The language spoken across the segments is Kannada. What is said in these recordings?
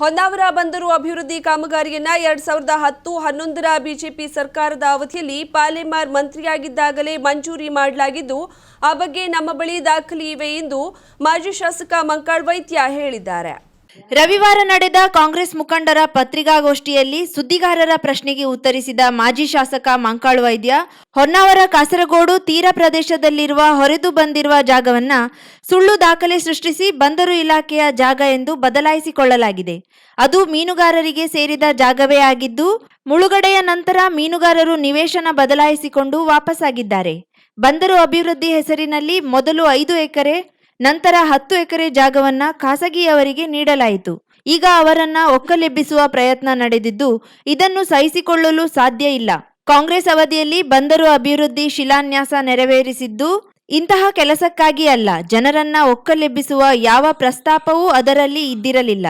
ಹೊನ್ನಾವರ ಬಂದರು ಅಭಿವೃದ್ಧಿ ಕಾಮಗಾರಿಯನ್ನ ಎರಡ್ ಸಾವಿರದ ಹತ್ತು ಹನ್ನೊಂದರ ಬಿಜೆಪಿ ಸರ್ಕಾರದ ಅವಧಿಯಲ್ಲಿ ಪಾಲೆಮಾರ್ ಮಂತ್ರಿಯಾಗಿದ್ದಾಗಲೇ ಮಂಜೂರಿ ಮಾಡಲಾಗಿದ್ದು, ಆ ಬಗ್ಗೆ ನಮ್ಮ ಬಳಿ ದಾಖಲೆ ಇವೆ ಎಂದು ಮಾಜಿ ಶಾಸಕ ಮಂಕಾಳ್ ವೈದ್ಯ ಹೇಳಿದ್ದಾರೆ. ರವಿವಾರ ನಡೆದ ಕಾಂಗ್ರೆಸ್ ಮುಖಂಡರ ಪತ್ರಿಕಾಗೋಷ್ಠಿಯಲ್ಲಿ ಸುದ್ದಿಗಾರರ ಪ್ರಶ್ನೆಗೆ ಉತ್ತರಿಸಿದ ಮಾಜಿ ಶಾಸಕ ಮಂಕಾಳು ವೈದ್ಯ, ಹೊನ್ನಾವರ ಕಾಸರಗೋಡು ತೀರ ಪ್ರದೇಶದಲ್ಲಿರುವ ಹೊರೆದು ಬಂದಿರುವ ಜಾಗವನ್ನ ಸುಳ್ಳು ದಾಖಲೆ ಸೃಷ್ಟಿಸಿ ಬಂದರು ಇಲಾಖೆಯ ಜಾಗ ಎಂದು ಬದಲಾಯಿಸಿಕೊಳ್ಳಲಾಗಿದೆ. ಅದು ಮೀನುಗಾರರಿಗೆ ಸೇರಿದ ಜಾಗವೇ ಆಗಿದ್ದು, ಮುಳುಗಡೆಯ ನಂತರ ಮೀನುಗಾರರು ನಿವೇಶನ ಬದಲಾಯಿಸಿಕೊಂಡು ವಾಪಸ್ಸಾಗಿದ್ದಾರೆ. ಬಂದರು ಅಭಿವೃದ್ಧಿ ಹೆಸರಿನಲ್ಲಿ ಮೊದಲು ಐದು ಎಕರೆ ನಂತರ ಹತ್ತು ಎಕರೆ ಜಾಗವನ್ನ ಖಾಸಗಿಯವರಿಗೆ ನೀಡಲಾಯಿತು. ಈಗ ಅವರನ್ನ ಒಕ್ಕಲೆಬ್ಬಿಸುವ ಪ್ರಯತ್ನ ನಡೆದಿದ್ದು, ಇದನ್ನು ಸಹಿಸಿಕೊಳ್ಳಲು ಸಾಧ್ಯ ಇಲ್ಲ. ಕಾಂಗ್ರೆಸ್ ಅವಧಿಯಲ್ಲಿ ಬಂದರು ಅಭಿವೃದ್ಧಿ ಶಿಲಾನ್ಯಾಸ ನೆರವೇರಿಸಿದ್ದು, ಇಂತಹ ಕೆಲಸಕ್ಕಾಗಿ ಅಲ್ಲ, ಜನರನ್ನ ಒಕ್ಕಲೆಬ್ಬಿಸುವ ಯಾವ ಪ್ರಸ್ತಾಪವೂ ಅದರಲ್ಲಿ ಇದ್ದಿರಲಿಲ್ಲ.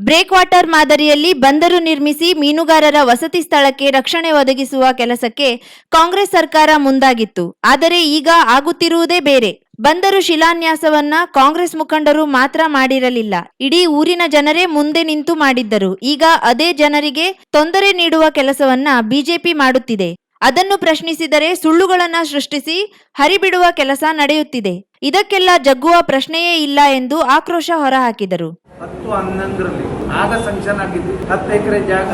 ಬ್ರೇಕ್ ವಾಟರ್ ಮಾದರಿಯಲ್ಲಿ ಬಂದರು ನಿರ್ಮಿಸಿ ಮೀನುಗಾರರ ವಸತಿ ಸ್ಥಳಕ್ಕೆ ರಕ್ಷಣೆ ಒದಗಿಸುವ ಕೆಲಸಕ್ಕೆ ಕಾಂಗ್ರೆಸ್ ಸರ್ಕಾರ ಮುಂದಾಗಿತ್ತು. ಆದರೆ ಈಗ ಆಗುತ್ತಿರುವುದೇ ಬೇರೆ. ಬಂದರು ಶಿಲಾನ್ಯಾಸವನ್ನ ಕಾಂಗ್ರೆಸ್ ಮುಖಂಡರು ಮಾತ್ರ ಮಾಡಿರಲಿಲ್ಲ. ಇಡೀ ಊರಿನ ಜನರೇ ಮುಂದೆ ನಿಂತು ಮಾಡಿದ್ದರು. ಈಗ ಅದೇ ಜನರಿಗೆ ತೊಂದರೆ ನೀಡುವ ಕೆಲಸವನ್ನ ಬಿಜೆಪಿ ಮಾಡುತ್ತಿದೆ. ಅದನ್ನು ಪ್ರಶ್ನಿಸಿದರೆ ಸುಳ್ಳುಗಳನ್ನ ಸೃಷ್ಟಿಸಿ ಹರಿಬಿಡುವ ಕೆಲಸ ನಡೆಯುತ್ತಿದೆ. ಇದಕ್ಕೆಲ್ಲ ಜಗ್ಗುವ ಪ್ರಶ್ನೆಯೇ ಇಲ್ಲ ಎಂದು ಆಕ್ರೋಶ ಹೊರಹಾಕಿದರು. ಹತ್ತು ಹನ್ನೊಂದರಲ್ಲಿ. ಆಗ ಸಂಕ್ಷನ್ ಆಗಿದ್ದು ಹತ್ತು ಎಕರೆ ಜಾಗ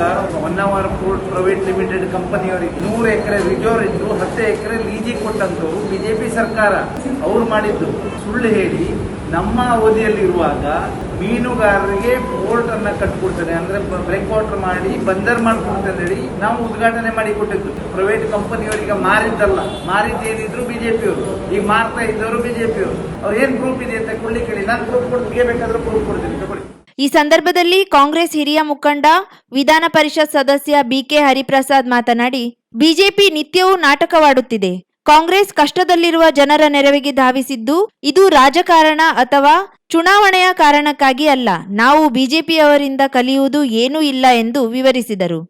one hour port private limited ಕಂಪನಿಯವರಿಗೆ ನೂರು ಎಕರೆ ರಿಜೋರ್ ಇದ್ದು, ಹತ್ತು ಎಕರೆ ಲೀಜಿ ಕೊಟ್ಟಂತವರು ಬಿಜೆಪಿ ಸರ್ಕಾರ ಅವ್ರು ಮಾಡಿದ್ದು. ಸುಳ್ಳು ಹೇಳಿ, ನಮ್ಮ ಅವಧಿಯಲ್ಲಿರುವಾಗ ಮೀನುಗಾರರಿಗೆ ಪೋರ್ಟ್ ಅನ್ನ ಕಟ್ಕೊಡ್ತಾರೆ ಅಂದ್ರೆ ಬ್ರೇಕ್ ವಾಟರ್ ಮಾಡಿ, ಬಂದರ್ ಮಾಡ್ಕೊಡ್ತಾರೆ ಹೇಳಿ ನಾವು ಉದ್ಘಾಟನೆ ಮಾಡಿ ಕೊಟ್ಟಿದ್ದು. ಪ್ರೈವೇಟ್ ಕಂಪನಿಯವರಿಗೆ ಮಾರಿದ್ದಲ್ಲ. ಮಾರಿದ್ದೇನಿದ್ರು ಬಿಜೆಪಿಯವರು ಈಗ ಮಾರ್ತಾ ಇದ್ದವರು ಬಿಜೆಪಿಯವರು ಅವ್ರು. ಏನ್ ಪ್ರೂಫ್ ಇದೆ ಅಂತ ಕೊಡ್ಲಿಕ್ಕೆ ಹೇಳಿ ನಾನು ಪ್ರೂಫ್ ಕೊಡ್ತೀನಿ. ಬೇಕಾದ್ರೂ ಪ್ರೂಫ್ ಕೊಡ್ತೀನಿ. ಈ ಸಂದರ್ಭದಲ್ಲಿ ಕಾಂಗ್ರೆಸ್ ಹಿರಿಯ ಮುಖಂಡ, ವಿಧಾನ ಪರಿಷತ್ ಸದಸ್ಯ ಬಿಕೆ ಹರಿಪ್ರಸಾದ್ ಮಾತನಾಡಿ, ಬಿಜೆಪಿ ನಿತ್ಯವೂ ನಾಟಕವಾಡುತ್ತಿದೆ. ಕಾಂಗ್ರೆಸ್ ಕಷ್ಟದಲ್ಲಿರುವ ಜನರ ನೆರವಿಗೆ ಧಾವಿಸಿದ್ದು, ಇದು ರಾಜಕಾರಣ ಅಥವಾ ಚುನಾವಣೆಯ ಕಾರಣಕ್ಕಾಗಿ ಅಲ್ಲ, ನಾವು ಬಿಜೆಪಿಯವರಿಂದ ಕಲಿಯುವುದು ಏನೂ ಇಲ್ಲ ಎಂದು ವಿವರಿಸಿದರು.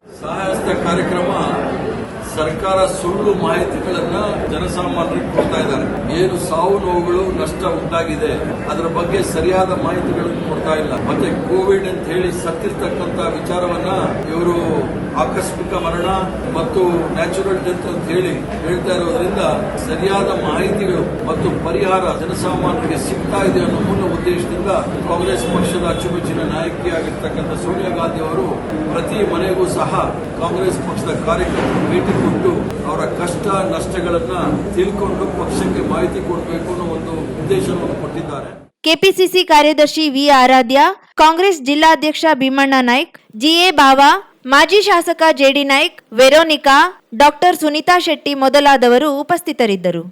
ಸರ್ಕಾರ ಸುಳ್ಳು ಮಾಹಿತಿಗಳನ್ನ ಜನಸಾಮಾನ್ಯರಿಗೆ ಕೊಡ್ತಾ ಇದ್ದಾರೆ. ಏನು ಸಾವು ನೋವುಗಳು ನಷ್ಟ ಉಂಟಾಗಿದೆ, ಅದರ ಬಗ್ಗೆ ಸರಿಯಾದ ಮಾಹಿತಿಗಳನ್ನು ಕೊಡ್ತಾ ಇಲ್ಲ. ಮತ್ತೆ ಕೋವಿಡ್ ಅಂತ ಹೇಳಿ ಸತ್ತಿರ್ತಕ್ಕಂತ ವಿಚಾರವನ್ನ ಇವರು ಆಕಸ್ಮಿಕ ಮರಣ ಮತ್ತು ನ್ಯಾಚುರಲ್ ಡೆತ್ ಅಂತ ಹೇಳಿ ಹೇಳ್ತಾ ಇರೋದ್ರಿಂದ ಸರಿಯಾದ ಮಾಹಿತಿಗಳು ಮತ್ತು ಪರಿಹಾರ ಜನಸಾಮಾನ್ಯರಿಗೆ ಸಿಗ್ತಾ ಇದೆ ಅನ್ನೋ ಮೂಲ ಉದ್ದೇಶದಿಂದ ಕಾಂಗ್ರೆಸ್ ಪಕ್ಷದ ಅಚ್ಚುಮೆಚ್ಚಿನ ನಾಯಕಿಯಾಗಿರ್ತಕ್ಕಂಥ ಸೋನಿಯಾ ಗಾಂಧಿ ಅವರು ಪ್ರತಿ ಮನೆಗೂ ಸಹ ಕಾಂಗ್ರೆಸ್ ಪಕ್ಷದ ಕಾರ್ಯಕರ್ತರು ಭೇಟಿ ಕೊಟ್ಟು ಅವರ ಕಷ್ಟ, ನಷ್ಟಗಳನ್ನ ತಿಳ್ಕೊಂಡು ಪಕ್ಷಕ್ಕೆ ಮಾಹಿತಿ ಕೊಡಬೇಕು ಅನ್ನೋ ಒಂದು ಉದ್ದೇಶವನ್ನು ಕೊಟ್ಟಿದ್ದಾರೆ. ಕೆಪಿಸಿಸಿ ಕಾರ್ಯದರ್ಶಿ ವಿ ಆರಾಧ್ಯ, ಕಾಂಗ್ರೆಸ್ ಜಿಲ್ಲಾಧ್ಯಕ್ಷ ಭೀಮಣ್ಣ ನಾಯ್ಕ್, ಜಿಎ ಬಾವಾ ಮಾಜಿ ಶಾಸಕ JD Naik, Veronica, doctor Sunitha Shetty ಮೊದಲಾದವರು ಉಪಸ್ಥಿತರಿದ್ದರು.